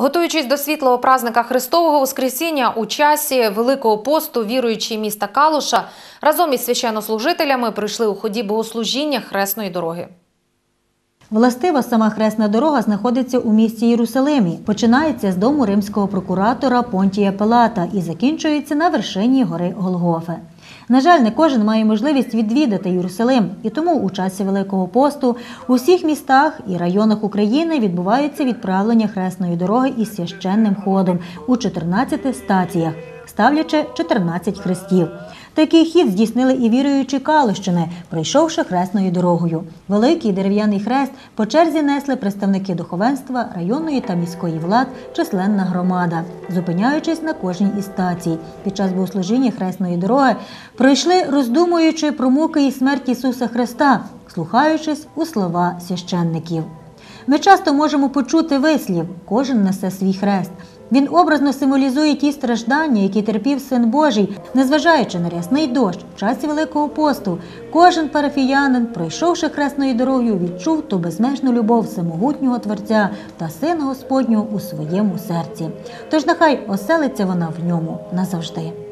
Готуючись до світлого празника Христового Воскресіння у часі Великого посту, віруючі міста Калуша разом із священнослужителями прийшли у ході богослужіння Хресної дороги. Властива сама хресна дорога знаходиться у місті Єрусалимі. Починається з дому римського прокуратора Понтія Пилата і закінчується на вершині гори Голгофе. На жаль, не кожен має можливість відвідати Єрусалим, і тому у часі Великого посту у всіх містах і районах України відбуваються відправлення хресної дороги із священним ходом у 14 стаціях, ставлячи 14 хрестів. Такий хід здійснили і віруючі Калущини, пройшовши хресною дорогою. Великий дерев'яний хрест по черзі несли представники духовенства, районної та міської влад, численна громада, зупиняючись на кожній із стацій. Під час богослужіння хресної дороги пройшли, роздумуючи про муки і смерть Ісуса Христа, слухаючись у слова священників. Ми часто можемо почути вислів кожен несе свій хрест. Він образно символізує ті страждання, які терпів син Божий, незважаючи на рясний дощ в часі Великого посту. Кожен парафіянин, пройшовши хресною дорогою, відчув ту безмежну любов всемогутнього Творця та Сина Господнього у своєму серці. Тож нехай оселиться вона в ньому назавжди.